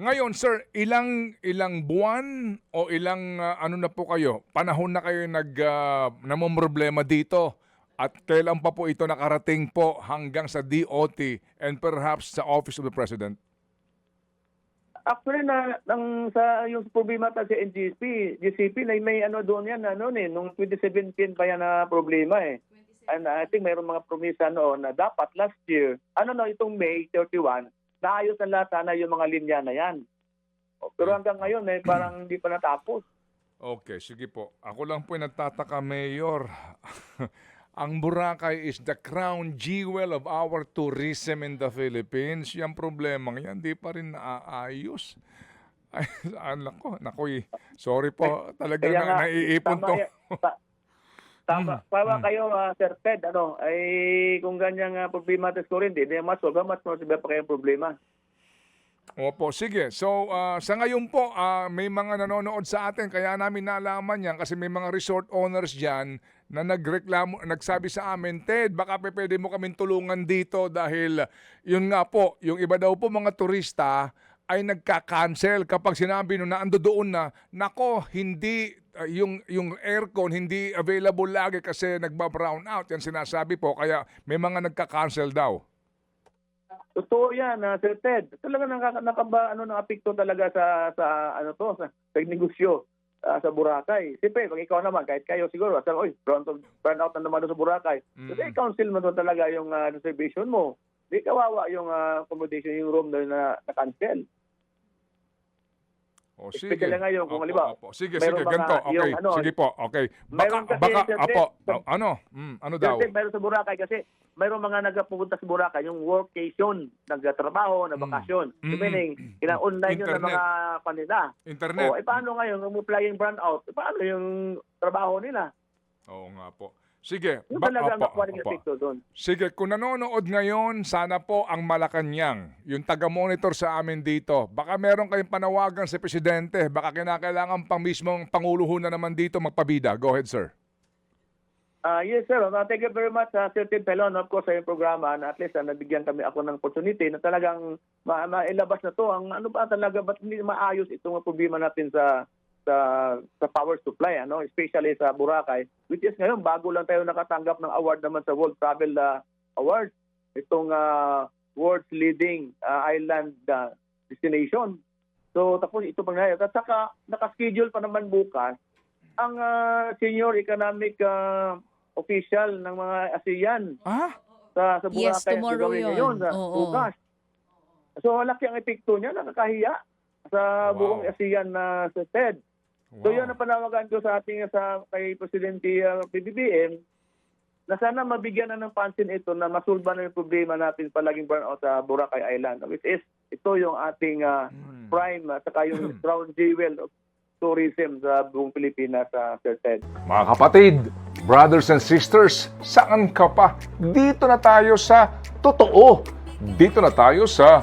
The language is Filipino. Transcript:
Ngayon, sir, ilang ilang buwan o ilang ah, ano na po kayo? Panahon na kayo nag uh, namomroblema dito at kailan pa po ito nakarating po hanggang sa DOT and perhaps sa Office of the President? Actually, na, nang sa yung problema ta sa NGP, GCP, na may ano doon yan, ano eh, nung 2017 pa yan na problema eh. And I think mayroong mga promisa noon na dapat last year, ano no, itong May 31, naayos na lahat sana yung mga linya na yan. Pero hanggang ngayon, eh, parang hindi pa natapos. Okay, sige po. Ako lang po yung nagtataka, Mayor. Ang Boracay is the crown jewel of our tourism in the Philippines. Yung problema yan, di pa rin naaayos. Ay, anak ko, naku, eh. sorry po. Talaga na, naiipon tama to. Tama. Mm, Pawa mm. kayo, ah, Sir Ted, ano, ay kung ganyan nga problema tes ko rin, di, di mas wag mas mas pa kayong problema. Opo, sige. So, ah, sa ngayon po, ah, may mga nanonood sa atin, kaya namin nalaman yan kasi may mga resort owners dyan na nagreklamo, nagsabi sa amin, Ted, baka pe- pwede mo kaming tulungan dito dahil yun nga po, yung iba daw po mga turista ay nagka-cancel kapag sinabi nung na ando doon na, nako, hindi, ah, yung, yung aircon hindi available lagi kasi nagba-brown out. Yan sinasabi po, kaya may mga nagka-cancel daw. Totoo yan, ah, Sir Ted. Talaga nakaka, nakaba, ano, nakapikto talaga sa, sa, ano to, sa, sa negosyo ah, sa Boracay. Siyempre, pag ikaw naman, kahit kayo siguro, sabi, oy, burn, burn out na naman sa Boracay. Mm. Kasi council mo doon talaga yung ah, reservation mo. Di kawawa yung ah, accommodation, yung room doon na na-cancel. O, sige. Especially ngayon, kung halimbawa, opo. Sige, sige, mga- ganito. Okay, yung ano, sige po. Okay. Baka, mayroon kasi, baka, apo, Ted, a- ano? Mm, ano daw? Kasi meron sa Boracay kasi mayroong mga nagpupunta sa Boracay yung workation, nagtatrabaho, na Mm. bakasyon. Mm. Meaning, kina-online yun ng Internet. mga kanila. Internet. O, eh paano ngayon, apply yung brand out, eh, paano yung trabaho nila? Oo nga po. Sige. Yung talaga ang nakuha ng epekto doon. Sige, kung nanonood ngayon, sana po ang Malacanang, yung taga-monitor sa amin dito. Baka meron kayong panawagan sa presidente. Baka kinakailangan pang mismong pangulo ho na naman dito magpabida. Go ahead, sir. Ah, yes, sir. Uh, thank you very much, uh, Sir Tim Pelon, of course, sa iyong programa. Na at least uh, nabigyan kami ako ng opportunity na talagang ma- mailabas na to. Ang ano ba talaga, ba't hindi maayos itong problema natin sa sa sa power supply, ano, especially sa Boracay, which is ngayon bago lang tayo nakatanggap ng award naman sa World Travel uh, Award, itong uh, world's leading uh, island uh, destination. So tapos ito pang nangyayari. At saka naka-schedule pa naman bukas ang uh, senior economic uh, official ng mga ASEAN Ah? sa sa Boracay Yes, tomorrow yun. ngayon, sa Oo. bukas. So laki ang epekto niya, nakakahiya sa Wow. buong ASEAN na sa TED. Wow. So yun ang panawagan ko sa ating sa kay Presidente uh, PBBM na sana mabigyan na ng pansin ito na masulba na yung problema natin palaging burnout sa Boracay Island which is ito yung ating uh, Mm. prime at saka yung crown jewel of tourism sa buong Pilipinas sa Sir Ted. Mga kapatid, brothers and sisters, saan ka pa? Dito na tayo sa totoo. Dito na tayo sa